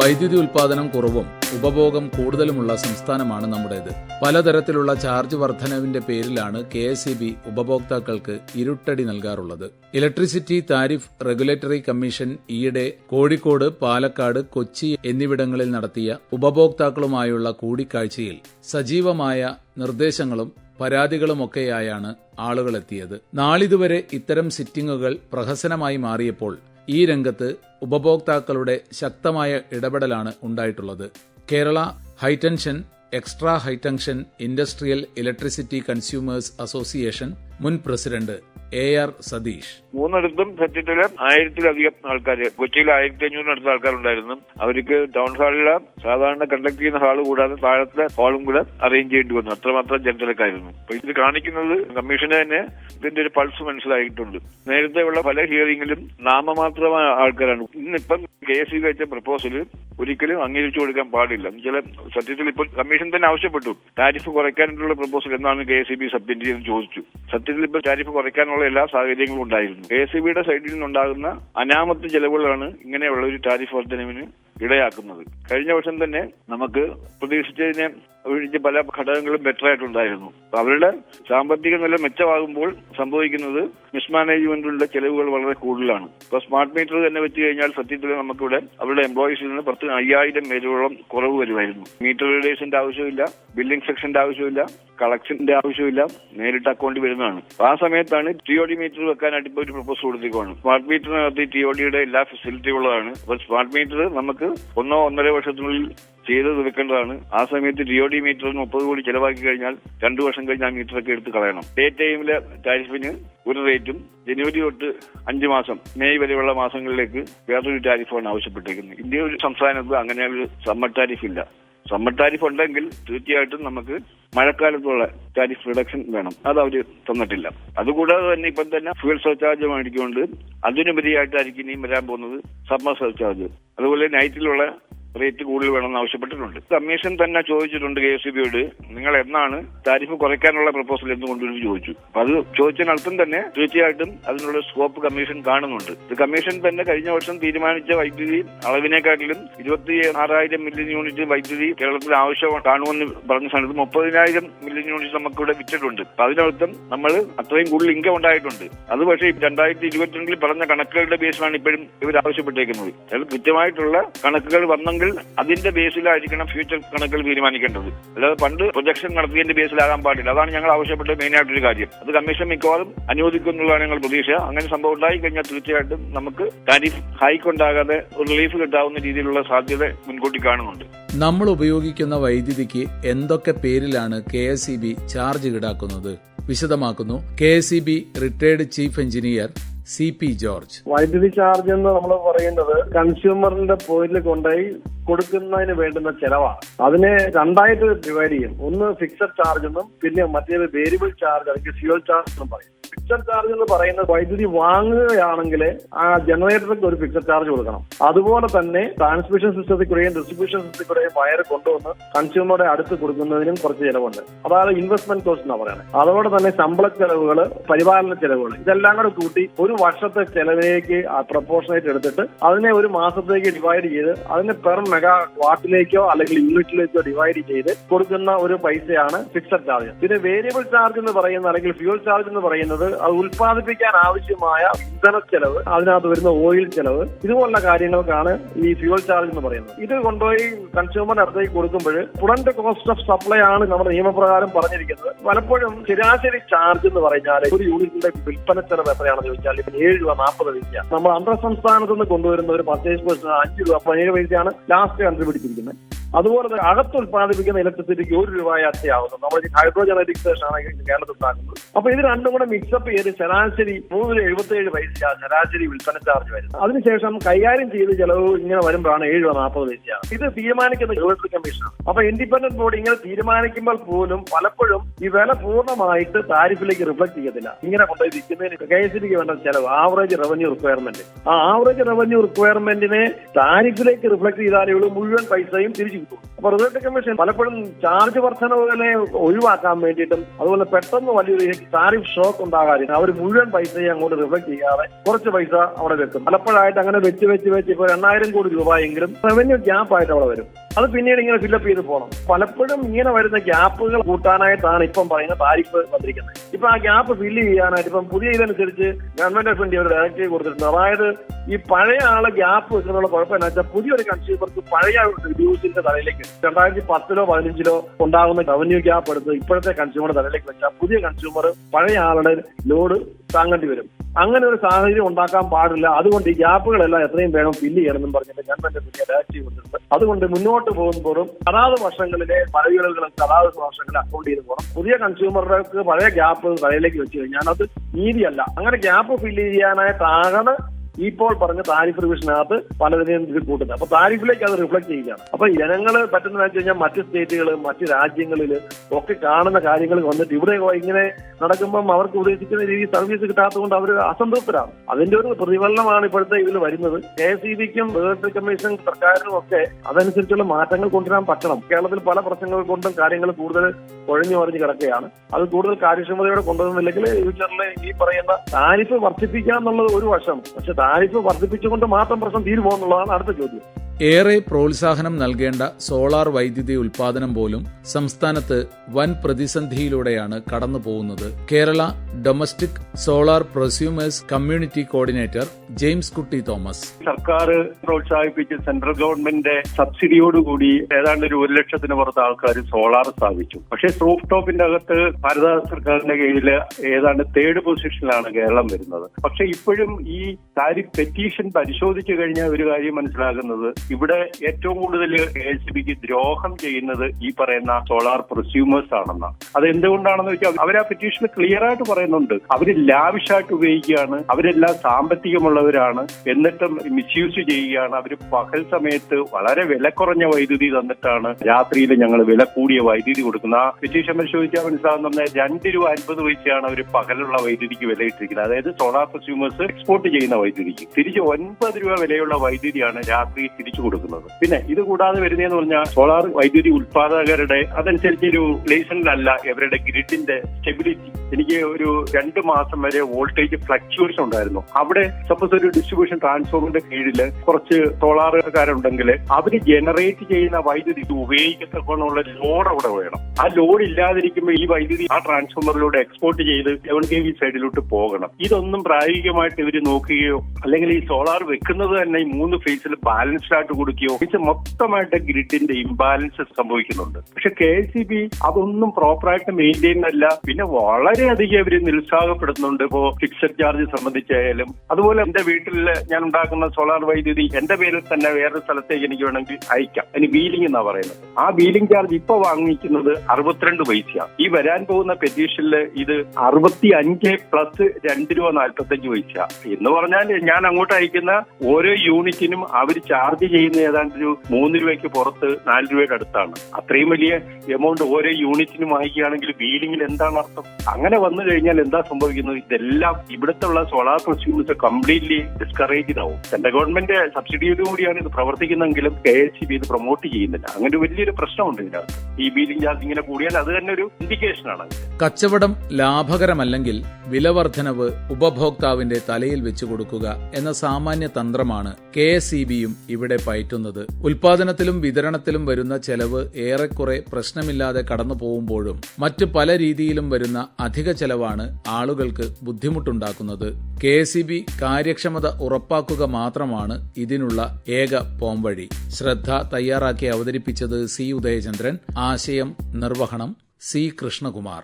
വൈദ്യുതി ഉൽപാദനം കുറവും ഉപഭോഗം കൂടുതലുമുള്ള സംസ്ഥാനമാണ് നമ്മുടേത്. പലതരത്തിലുള്ള ചാർജ് വർധനവിന്റെ പേരിലാണ് കെ എസ് ബി ഉപഭോക്താക്കൾക്ക് ഇരുട്ടടി നൽകാറുള്ളത്. ഇലക്ട്രിസിറ്റി താരിഫ് റെഗുലേറ്ററി കമ്മീഷൻ ഈയിടെ കോഴിക്കോട് പാലക്കാട് കൊച്ചി എന്നിവിടങ്ങളിൽ നടത്തിയ ഉപഭോക്താക്കളുമായുള്ള കൂടിക്കാഴ്ചയിൽ സജീവമായ നിർദ്ദേശങ്ങളും പരാതികളുമൊക്കെയായാണ് ആളുകളെത്തിയത്. നാളിതുവരെ ഇത്തരം സിറ്റിംഗുകൾ പ്രഹസനമായി മാറിയപ്പോൾ ഈ രംഗത്ത് ഉപഭോക്താക്കളുടെ ശക്തമായ ഇടപെടലാണ് ഉണ്ടായിട്ടുള്ളത്. Kerala high tension extra high tension industrial electricity consumers association മുൻ പ്രസിഡന്റ് എ ആർ സതീഷ്. മൂന്നിടത്തും സത്യത്തിൽ ആയിരത്തിലധികം ആൾക്കാർ കൊച്ചിയിൽ ആയിരത്തി അഞ്ഞൂറിനടുത്ത ആൾക്കാരുണ്ടായിരുന്നു. അവർക്ക് ടൗൺ ഹാളിലെ സാധാരണ കണ്ടക്ട് ചെയ്യുന്ന ഹാൾ കൂടാതെ താഴത്തെ ഹാളും കൂടെ അറേഞ്ച് ചെയ്യേണ്ടി വന്നു. അത്രമാത്രം ജനത്തിലക്കായിരുന്നു അപ്പൊ ഇത് കാണിക്കുന്നത് കമ്മീഷന് തന്നെ ഇതിന്റെ ഒരു പൾസ് മനസ്സിലായിട്ടുണ്ട്. നേരത്തെ ഉള്ള പല ഹിയറിംഗിലും നാമമാത്രമായ ആൾക്കാരാണ്. ഇന്നിപ്പം കെ എസ് സി വെച്ച പ്രപ്പോസൽ ഒരിക്കലും അംഗീകരിച്ചു കൊടുക്കാൻ പാടില്ല. ചില സത്യത്തിൽ ഇപ്പോൾ കമ്മീഷൻ തന്നെ ആവശ്യപ്പെട്ടു. താരിഫ് കുറയ്ക്കാനുള്ള പ്രപ്പോസൽ എന്നാണ് K S C B submit ചെയ്തെന്ന് ചോദിച്ചു. സത്യത്തിൽ ഇപ്പോൾ താരിഫ് കുറയ്ക്കാനുള്ള എല്ലാ സാഹചര്യങ്ങളും ഉണ്ടായിരുന്നു. എസ് സി ബിയുടെ സൈഡിൽ നിന്നുണ്ടാകുന്ന അനാമത്ത് ചെലവുകളാണ് ഇങ്ങനെയുള്ള ഒരു ടാരിഫ് വർധനവിന് ഇടയാക്കുന്നത്. കഴിഞ്ഞ വർഷം തന്നെ നമുക്ക് പ്രതീക്ഷിച്ചതിനെ ഒഴിച്ച് പല ഘടകങ്ങളും ബെറ്റർ ആയിട്ടുണ്ടായിരുന്നു. അവരുടെ സാമ്പത്തിക നില മെച്ചമാകുമ്പോൾ സംഭവിക്കുന്നത് മിസ്മാനേജ്മെന്റിലുള്ള ചെലവുകൾ വളരെ കൂടുതലാണ്. ഇപ്പൊ സ്മാർട്ട് മീറ്റർ തന്നെ വെച്ച് കഴിഞ്ഞാൽ സത്യത്തിൽ നമുക്കിവിടെ അവരുടെ എംപ്ലോയീസിൽ നിന്ന് പത്ത് അയ്യായിരം പേരോളം കുറവ് വരുമായിരുന്നു. മീറ്റർ റീഡേഴ്സിന്റെ ആവശ്യമില്ല ബില്ലിംഗ് സെക്ഷന്റെ ആവശ്യമില്ല കളക്ഷന്റെ ആവശ്യമില്ല നേരിട്ട് അക്കൗണ്ട് വരുന്നതാണ്. ആ സമയത്താണ് ടി ഒ ഡി മീറ്റർ വെക്കാനായിട്ട് ഇപ്പോൾ ഒരു പ്രപ്പോസ് കൊടുത്തേക്കാണ് സ്മാർട്ട് മീറ്ററിനകത്ത് ടി ഒ ഡിയുടെ എല്ലാ ഫെസിലിറ്റി ഉള്ളതാണ് അപ്പൊ സ്മാർട്ട് മീറ്റർ നമുക്ക് ഒന്നോ ഒന്നര വർഷത്തിനുള്ളിൽ ചെയ്ത് തീർക്കേണ്ടതാണ്. ആ സമയത്ത് ഡിഒ ഡി മീറ്ററിന് മുപ്പത് കോടി ചെലവാക്കി കഴിഞ്ഞാൽ രണ്ടു വർഷം കഴിഞ്ഞ് ആ മീറ്ററൊക്കെ എടുത്ത് കളയണം. ഡേ ടൈമിലെ ടാരിഫിന് ഒരു റേറ്റും ജനുവരി തൊട്ട് അഞ്ച് മാസം മെയ് വരെയുള്ള മാസങ്ങളിലേക്ക് വേറൊരു ടാരിഫാണ് ആവശ്യപ്പെട്ടിരിക്കുന്നത്. ഇന്ത്യ ഒരു സംസ്ഥാനത്ത് അങ്ങനെ ഒരു സമ്മർ ടാരിഫ് ഇല്ല. സമ്മർ ടാരിഫ് ഉണ്ടെങ്കിൽ തീർച്ചയായിട്ടും നമുക്ക് മഴക്കാലത്തുള്ള ടാരിഫ് റിഡക്ഷൻ വേണം. അത് അവർ തന്നിട്ടില്ല. അതുകൂടാതെ തന്നെ ഇപ്പം തന്നെ ഫ്യൂൽ സർചാർജ് മേടിക്കുകൊണ്ട് അതിനുപരിയായിട്ടായിരിക്കും ഇനിയും വരാൻ പോകുന്നത് സമ്മർ സർചാർജ് അതുപോലെ നൈറ്റിലുള്ള റേറ്റ് കൂടുതൽ വേണമെന്ന് ആവശ്യപ്പെട്ടിട്ടുണ്ട്. കമ്മീഷൻ തന്നെ ചോദിച്ചിട്ടുണ്ട് കെ എസ് ബിയോട്. നിങ്ങൾ എന്നാണ് താരിഫ് കുറയ്ക്കാനുള്ള പ്രപ്പോസൽ എന്ന് കൊണ്ടുവരും ചോദിച്ചു. അപ്പൊ അത് ചോദിച്ചതിനർത്ഥം തന്നെ തീർച്ചയായിട്ടും അതിനുള്ള സ്കോപ്പ് കമ്മീഷൻ കാണുന്നുണ്ട്. ഇത് കമ്മീഷൻ തന്നെ കഴിഞ്ഞ വർഷം തീരുമാനിച്ച വൈദ്യുതി അളവിനെക്കാട്ടിലും ഇരുപത്തി ആറായിരം മില്യൺ യൂണിറ്റ് വൈദ്യുതി കേരളത്തിൽ ആവശ്യം കാണുമെന്ന് പറഞ്ഞ സമയത്ത് മുപ്പതിനായിരം മില്യൺ യൂണിറ്റ് നമുക്കിവിടെ വിറ്റിട്ടുണ്ട്. അപ്പൊ അതിനർത്ഥം നമ്മൾ അത്രയും കൂടുതൽ ഇൻകം ഉണ്ടായിട്ടുണ്ട്. അത് പക്ഷേ രണ്ടായിരത്തി ഇരുപത്തിരണ്ടിൽ പറഞ്ഞ കണക്കുകളുടെ ബേസിലാണ് ഇപ്പോഴും ഇവർ ആവശ്യപ്പെട്ടേക്കുന്നത് അത് കൃത്യമായിട്ടുള്ള കണക്കുകൾ വന്നെങ്കിൽ അതിന്റെ ബേസിലായിരിക്കണം ഫ്യൂച്ചർ കണക്കുകൾ തീരുമാനിക്കേണ്ടത്. അല്ലാതെ പണ്ട് പ്രൊജക്ഷൻ നടത്തിയതിന്റെ ബേസിലാകാൻ പാടില്ല. അതാണ് ഞങ്ങൾ ആവശ്യപ്പെട്ട മെയിൻ ആയിട്ടൊരു കാര്യം. അത് കമ്മീഷൻ മിക്കവാറും അനുവദിക്കുന്നുള്ളതാണ് ഞങ്ങൾ പ്രതീക്ഷ അങ്ങനെ സംഭവം ഉണ്ടായി കഴിഞ്ഞാൽ തീർച്ചയായിട്ടും നമുക്ക് താരിഫ് ഹൈക്ക് ഉണ്ടാകാതെ ഒരു റിലീഫ് കിട്ടാവുന്ന രീതിയിലുള്ള സാധ്യത മുൻകൂട്ടി കാണുന്നുണ്ട്. നമ്മൾ ഉപയോഗിക്കുന്ന വൈദ്യുതിക്ക് എന്തൊക്കെ പേരിലാണ് K S E B charge ഈടാക്കുന്നത്? വിശദമാക്കുന്നു. K S E B retired chief engineer C P George. വൈദ്യുതി ചാർജ് എന്ന് നമ്മൾ പറയുന്നത് കൺസ്യൂമറിന്റെ പോയിന്റിൽ കൊണ്ടുപോയി കൊടുക്കുന്നതിന് വേണ്ടുന്ന ചെലവാണ്. അതിനെ രണ്ടായിട്ട് ഡിവൈഡ് ചെയ്യും. ഒന്ന് ഫിക്സഡ് ചാർജ് എന്നും പിന്നെ മറ്റേത് വേരിയബിൾ ചാർജ് അല്ലെങ്കിൽ ഫ്യൂൽ ചാർജ് എന്നും പറയും. ഫിക്സഡ് ചാർജ് എന്ന് പറയുന്നത് വൈദ്യുതി വാങ്ങുകയാണെങ്കിൽ ആ ജനറേറ്റർക്ക് ഒരു ഫിക്സഡ് ചാർജ് കൊടുക്കണം. അതുപോലെ തന്നെ ട്രാൻസ്മിഷൻ സിസ്റ്റത്തിൽ കൂടെയും ഡിസ്ട്രിബ്യൂഷൻ സിസ്റ്റത്തിൽ കൂടെയും വയർ കൊണ്ടുവന്ന് കൺസ്യൂമറുടെ അടുത്ത് കൊടുക്കുന്നതിനും കുറച്ച് ചിലവുണ്ട്. അതാണ് ഇൻവെസ്റ്റ്മെന്റ് കോസ്റ്റ് എന്നാ പറയുന്നത് അതോടെ തന്നെ ശമ്പള ചെലവുകൾ പരിപാലന ചെലവുകൾ ഇതെല്ലാം കൂടെ കൂട്ടി ഒരു വർഷത്തെ ചെലവിലേക്ക് പ്രപ്പോർഷനായിട്ട് എടുത്തിട്ട് അതിനെ ഒരു മാസത്തേക്ക് ഡിവൈഡ് ചെയ്ത് അതിനെ പെർ മെഗാ വാട്ടിലേക്കോ അല്ലെങ്കിൽ യൂണിറ്റിലേക്കോ ഡിവൈഡ് ചെയ്ത് കൊടുക്കുന്ന ഒരു പൈസയാണ് ഫിക്സഡ് ചാർജ് പിന്നെ വേരിയബിൾ ചാർജ് എന്ന് പറയുന്ന അല്ലെങ്കിൽ ഫ്യൂൽ ചാർജ് എന്ന് പറയുന്നത് അത് ഉൽപ്പാദിപ്പിക്കാൻ ആവശ്യമായ ഇന്ധന ചെലവ് അതിനകത്ത് വരുന്ന ഓയിൽ ചെലവ് ഇതുപോലുള്ള കാര്യങ്ങൾക്കാണ് ഈ ഫ്യൂൽ ചാർജ് എന്ന് പറയുന്നത്. ഇത് കൊണ്ടുപോയി കൺസ്യൂമർ അടുത്തേക്ക് കൊടുക്കുമ്പോൾ ഫ്രണ്ട് കോസ്റ്റ് ഓഫ് സപ്ലൈ ആണ് നമ്മുടെ നിയമപ്രകാരം പറഞ്ഞിരിക്കുന്നത്. പലപ്പോഴും ശരാശരി ചാർജ് എന്ന് പറഞ്ഞാൽ ഒരു യൂണിറ്റിന്റെ വിൽപ്പന ചെലവ് എത്രയാണെന്ന് ചോദിച്ചാൽ ഏഴ് രൂപ നാൽപ്പത് പൈസ നമ്മൾ അന്തർ സംസ്ഥാനത്ത് നിന്ന് കൊണ്ടുവരുന്ന ഒരു പർച്ചേസ് പേഴ്സൺ അഞ്ച് രൂപ പതിനേഴ് പൈസയാണ്. ലാസ്റ്റ് കണ്ടുപിടിച്ചിരിക്കുന്നത്. അതുപോലെ തന്നെ അകത്ത് ഉൽപ്പാദിപ്പിക്കുന്ന ഇലക്ട്രിസിറ്റിക്ക് ഒരു രൂപ ആവുന്നു നമ്മൾ ഹൈഡ്രോ എലക്ട്രിസേഷൻ ആണ് കേരളത്തിൽ ഉണ്ടാക്കുന്നത്. അപ്പൊ ഇത് രണ്ടും കൂടെ മിക്സപ്പ് ചെയ്ത് ശരാശരി മൂന്ന് എഴുപത്തി ഏഴ് പൈസ ശരാശരി വിൽപ്പന ചാർജ് വരുന്നത് അതിനുശേഷം കൈകാര്യം ചെയ്ത് ചെലവ് ഇങ്ങനെ വരുമ്പോഴാണ് ഏഴ് രൂപ നാൽപ്പത് പൈസ ഇത് തീരുമാനിക്കുന്ന ഗവൺമെന്റ് കമ്മീഷൻ അപ്പൊ ഇൻഡിപെൻഡന്റ് ബോർഡ് ഇങ്ങനെ തീരുമാനിക്കുമ്പോൾ പോലും പലപ്പോഴും ഈ വില പൂർണമായിട്ട് താരിഫിലേക്ക് റിഫ്ലക്ട് ചെയ്യത്തില്ല. ഇങ്ങനെ കൊണ്ടുപോയി വിൽക്കുന്നതിന് കെ വേണ്ട ചെലവ് ആവറേജ് റവന്യൂ റിക്വയർമെന്റ് ആ ആവറേജ് റവന്യൂ റിക്വയർമെന്റിനെ താരിഫിലേക്ക് റിഫ്ലക്ട് ചെയ്താലേ ഉള്ളൂ മുഴുവൻ പൈസയും തിരിച്ചു തോന്നുന്നു അപ്പൊ റിസൾട്ട് കമ്മീഷൻ പലപ്പോഴും ചാർജ് വർധനവുകളെ ഒഴിവാക്കാൻ വേണ്ടിയിട്ടും അതുപോലെ പെട്ടെന്ന് വലിയൊരു താരിഫ് ഷോക്ക് ഉണ്ടാകാതിരുന്നു അവർ മുഴുവൻ പൈസയെ അങ്ങോട്ട് റിഫ്ലക്ട് ചെയ്യാതെ കുറച്ച് പൈസ അവിടെ വെക്കും. പലപ്പോഴായിട്ട് അങ്ങനെ വെച്ച് വെച്ച് വെച്ച് ഇപ്പൊ രണ്ടായിരം കോടി രൂപയെങ്കിലും റവന്യൂ ഗ്യാപ്പ് ആയിട്ട് അവിടെ വരും. അത് പിന്നീട് ഇങ്ങനെ ഫില്ലപ്പ് ചെയ്ത് പോകണം. പലപ്പോഴും ഇങ്ങനെ വരുന്ന ഗ്യാപ്പുകൾ കൂട്ടാനായിട്ടാണ് ഇപ്പം പറയുന്ന താരിഫ് വന്നിരിക്കുന്നത്. ഇപ്പൊ ആ ഗ്യാപ്പ് ഫില്ല് ചെയ്യാനായിട്ട് ഇപ്പം പുതിയ ഇതനുസരിച്ച് ഗവൺമെന്റ് ഓഫ് ഇന്ത്യ ഒരു ഡയറക്റ്റീവ് കൊടുത്തിട്ടുണ്ട്. അതായത് ഈ പഴയ ആളെ ഗ്യാപ്പ് വെക്കുന്നതിനുള്ള കുഴപ്പമില്ല വെച്ചാൽ പുതിയൊരു കൺസ്യൂമർക്ക് പഴയ റിഡ്യൂസിന്റെ തലയിലേക്ക്. രണ്ടായിരത്തി പത്തിലോ പതിനഞ്ചിലോ ഉണ്ടാകുന്ന റവന്യൂ ഗ്യാപ്പ് എടുത്ത് ഇപ്പോഴത്തെ കൺസ്യൂമറുടെ തലയിലേക്ക് വെച്ചാൽ പുതിയ കൺസ്യൂമർ പഴയ ആളുടെ ലോഡ് താങ്ങേണ്ടി വരും. അങ്ങനെ ഒരു സാഹചര്യം ഉണ്ടാക്കാൻ പാടില്ല. അതുകൊണ്ട് ഈ ഗ്യാപ്പുകളെല്ലാം എത്രയും വേണം ഫില്ല് ചെയ്യണമെന്നും പറഞ്ഞിട്ട് ഗവൺമെന്റ് പുതിയ ഡയറക്റ്റീവ് കൊടുത്തിട്ടുണ്ട് അതുകൊണ്ട് മുന്നോട്ട് പോകുമ്പോഴും അതാത് വർഷങ്ങളിലെ പഴയകളൊക്കെ അതാത് വർഷങ്ങളിൽ അക്കൗണ്ട് ചെയ്ത് പോകണം. പുതിയ കൺസ്യൂമറുകൾക്ക് പഴയ ഗ്യാപ്പ് തലയിലേക്ക് വെച്ച് കഴിഞ്ഞാൽ അത് നീതിയല്ല അങ്ങനെ ഗ്യാപ്പ് ഫില്ല് ചെയ്യാനായിട്ടാകണം ഇപ്പോൾ പറഞ്ഞ താരിഫ് റിവിഷനകത്ത് പലതിനെയും ഇത് കൂട്ടുന്നത്. അപ്പൊ താരിഫിലേക്ക് അത് റിഫ്ലക്ട് ചെയ്യുകയാണ്. അപ്പൊ ജനങ്ങൾ പറ്റുന്ന വെച്ച് കഴിഞ്ഞാൽ മറ്റ് സ്റ്റേറ്റുകൾ മറ്റ് രാജ്യങ്ങളിൽ ഒക്കെ കാണുന്ന കാര്യങ്ങൾ വന്നിട്ട് ഇവിടെ ഇങ്ങനെ നടക്കുമ്പം അവർക്ക് ഉദ്ദേശിക്കുന്ന രീതിയിൽ സർവീസ് കിട്ടാത്തതുകൊണ്ട് അവർ അസംതൃപ്തരാണ്. അതിന്റെ ഒരു പ്രതിഫലനമാണ് ഇപ്പോഴത്തെ ഇതിൽ വരുന്നത്. കെ എസ് ഇ ബിക്കും റെഗുലേറ്ററി കമ്മീഷൻ സർക്കാരിനും ഒക്കെ അതനുസരിച്ചുള്ള മാറ്റങ്ങൾ കൊണ്ടുവരാൻ പറ്റണം. കേരളത്തിൽ പല പ്രശ്നങ്ങൾ കൊണ്ടും കാര്യങ്ങൾ കൂടുതൽ കുഴഞ്ഞു മറിഞ്ഞ് കിടക്കുകയാണ്. അത് കൂടുതൽ കാര്യക്ഷമതയോടെ കൊണ്ടുവരുന്നില്ലെങ്കിൽ ഫ്യൂച്ചറിൽ ഈ പറയുന്ന താരിഫ് വർദ്ധിപ്പിക്കുക എന്നുള്ളത് ഒരു വശം. പക്ഷെ താരിഫ് വർദ്ധിപ്പിച്ചുകൊണ്ട് മാത്രം പ്രശ്നം തീരുമോ എന്നുള്ളതാണ് അടുത്ത ചോദ്യം. ഏറെ പ്രോത്സാഹനം നൽകേണ്ട സോളാർ വൈദ്യുതി ഉൽപാദനം പോലും സംസ്ഥാനത്ത് വൻ പ്രതിസന്ധിയിലൂടെയാണ് കടന്നുപോകുന്നത്. Kerala domestic solar prosumers community coordinator James Kutty Thomas. സർക്കാർ പ്രോത്സാഹിപ്പിച്ച് സെൻട്രൽ ഗവൺമെന്റ് സബ്സിഡിയോടുകൂടി ഏതാണ്ട് ഒരു ഒരു ലക്ഷത്തിന് പുറത്ത് ആൾക്കാർ സോളാർ സ്ഥാപിച്ചു. പക്ഷേ റൂഫ് ടോപ്പിന്റെ അകത്ത് ഭാരത സർക്കാരിന്റെ കീഴിൽ ഏതാണ്ട് തേർഡ് പൊസിഷനിലാണ് കേരളം വരുന്നത്. പക്ഷേ ഇപ്പോഴും ഈ കാര്യം പെറ്റീഷൻ പരിശോധിച്ചു കഴിഞ്ഞാൽ ഒരു കാര്യം മനസ്സിലാകുന്നത് ഇവിടെ ഏറ്റവും കൂടുതൽ കെ എസ് ബിക്ക് ദ്രോഹം ചെയ്യുന്നത് ഈ പറയുന്ന സോളാർ പ്രൊസ്യൂമേഴ്സ് ആണെന്നാണ് അത് എന്തുകൊണ്ടാണെന്ന് വെച്ചാൽ അവർ ആ പെറ്റീഷന് ക്ലിയർ ആയിട്ട് പറയുന്നുണ്ട്. അവർ ലാവിഷായിട്ട് ഉപയോഗിക്കുകയാണ്. അവരെല്ലാം സാമ്പത്തികമുള്ളവരാണ്. എന്നിട്ടും മിസ്യൂസ് ചെയ്യുകയാണ്. അവർ പകൽ സമയത്ത് വളരെ വില കുറഞ്ഞ വൈദ്യുതി തന്നിട്ടാണ് രാത്രിയിൽ ഞങ്ങൾ വില കൂടിയ വൈദ്യുതി കൊടുക്കുന്നത്. ആ പെറ്റീഷൻ പരിശോധിച്ചാൽ മനസ്സിലാകുന്ന രണ്ട് രൂപ അൻപത് പൈസയാണ് അവർ പകലുള്ള വൈദ്യുതിക്ക് വിലയിട്ടിരിക്കുന്നത്. അതായത് സോളാർ പ്രൊസ്യൂമേഴ്സ് എക്സ്പോർട്ട് ചെയ്യുന്ന വൈദ്യുതിക്ക്. തിരിച്ച് ഒൻപത് രൂപ വിലയുള്ള വൈദ്യുതിയാണ് രാത്രി തിരിച്ചു കൊടുക്കുന്നത്. പിന്നെ ഇത് കൂടാതെ വരുന്നതെന്ന് പറഞ്ഞാൽ സോളാർ വൈദ്യുതി ഉത്പാദകരുടെ അതനുസരിച്ച് ഒരു ലൈസൻസിലല്ല ഇവരുടെ ഗ്രിഡിന്റെ സ്റ്റെബിലിറ്റി. എനിക്ക് ഒരു രണ്ട് മാസം വരെ വോൾട്ടേജ് ഫ്ലക്ച്വേഷൻ ഉണ്ടായിരുന്നു. അവിടെ സപ്പോസ് ഒരു ഡിസ്ട്രിബ്യൂഷൻ ട്രാൻസ്ഫോമറിന്റെ കീഴിൽ കുറച്ച് സോളാറുകാരുണ്ടെങ്കിൽ അവർ ജനറേറ്റ് ചെയ്യുന്ന വൈദ്യുതി ഇത് ഉപയോഗിക്കത്തക്കുള്ള ലോഡ് അവിടെ വേണം. ആ ലോഡ് ഇല്ലാതിരിക്കുമ്പോൾ ഈ വൈദ്യുതി ആ ട്രാൻസ്ഫോമറിലൂടെ എക്സ്പോർട്ട് ചെയ്ത് ലെവൻ കെ വി സൈഡിലോട്ട് പോകണം. ഇതൊന്നും പ്രായോഗികമായിട്ട് ഇവർ നോക്കുകയോ അല്ലെങ്കിൽ ഈ സോളാർ വെക്കുന്നത് തന്നെ ഈ മൂന്ന് ഫേസിൽ ബാലൻസ്ഡ് ആയിട്ട് കൊടുക്കുകയോ ഇത് മൊത്തമായിട്ട് ഗ്രിഡിന്റെ ഇംബാലൻസ് സംഭവിക്കുന്നുണ്ട്. പക്ഷെ കെ സി ബി അതൊന്നും പ്രോപ്പറായിട്ട് മെയിന്റെയിൻ അല്ല പിന്നെ വളരെയധികം ഇവർ നിരുത്സാഹപ്പെടുത്തുന്നുണ്ട് ഇപ്പോ ഫിക്സഡ് ചാർജ് സംബന്ധിച്ചായാലും. അതുപോലെ എന്റെ വീട്ടിൽ ഞാൻ ഉണ്ടാക്കുന്ന സോളാർ വൈദ്യുതി എന്റെ പേരിൽ തന്നെ വേറൊരു സ്ഥലത്തേക്ക് എനിക്ക് വേണമെങ്കിൽ അയക്കാം. അതിന് ബീലിംഗ് എന്നാ പറയുന്നത്. ആ ബീലിംഗ് ചാർജ് ഇപ്പൊ വാങ്ങിക്കുന്നത് അറുപത്തിരണ്ട് പൈസയാണ് ഈ വരാൻ പോകുന്ന പെറ്റീഷനിൽ ഇത് അറുപത്തി അഞ്ച് പ്ലസ് രണ്ട് രൂപ നാൽപ്പത്തഞ്ച് പൈസ എന്ന് പറഞ്ഞാൽ ഞാൻ അങ്ങോട്ട് അയക്കുന്ന ഓരോ യൂണിറ്റിനും അവർ ചാർജ് ചെയ്യുന്ന ഏതാണ്ട് ഒരു മൂന്ന് രൂപയ്ക്ക് പുറത്ത് നാല് രൂപയുടെ അടുത്താണ്. അത്രയും വലിയ എമൗണ്ട് ഓരോ യൂണിറ്റിനും വാങ്ങിക്കുകയാണെങ്കിൽ വീലിംഗിൽ എന്താണ് അർത്ഥം? അങ്ങനെ വന്നു കഴിഞ്ഞാൽ എന്താ സംഭവിക്കുന്നത്? ഇതെല്ലാം ഇവിടുത്തെ ഉള്ള സോളാർ കൺസ്യൂമേഴ്സ് കംപ്ലീറ്റ്ലി ഡിസ്കറേജ്ഡ് ആവും സെൻട്രൽ ഗവൺമെന്റ് സബ്സിഡിയോടുകൂടിയാണ് ഇത് പ്രവർത്തിക്കുന്നെങ്കിലും കെ എസ് സി ബി ഇത് പ്രൊമോട്ട് ചെയ്യുന്നില്ല. അങ്ങനെ വലിയൊരു പ്രശ്നമുണ്ട് ഇതിനകത്ത്. ഈ ബീഡിംഗ് ചാർജ് ഇങ്ങനെ കൂടിയാൽ അത് തന്നെ ഒരു ഇൻഡിക്കേഷൻ ആണ്. കച്ചവടം ലാഭകരമല്ലെങ്കിൽ വിലവർദ്ധനവ് ഉപഭോക്താവിന്റെ തലയിൽ വെച്ചു കൊടുക്കുക എന്ന സാമാന്യ തന്ത്രമാണ് കെ എസ് ഇ ബിയും ഇവിടെ പയറ്റുന്നത്. ഉൽപാദനത്തിലും വിതരണത്തിലും വരുന്ന ചെലവ് ഏറെക്കുറെ പ്രശ്നമില്ലാതെ കടന്നു പോകുമ്പോഴും മറ്റ് പല രീതിയിലും വരുന്ന അധിക ചെലവാണ് ആളുകൾക്ക് ബുദ്ധിമുട്ടുണ്ടാക്കുന്നത്. കെ എസ് ബി കാര്യക്ഷമത ഉറപ്പാക്കുക മാത്രമാണ് ഇതിനുള്ള ഏക പോംവഴി. ശ്രദ്ധ തയ്യാറാക്കി അവതരിപ്പിച്ചത് സി ഉദയചന്ദ്രൻ ആശയം നിർവഹണം സി കൃഷ്ണകുമാർ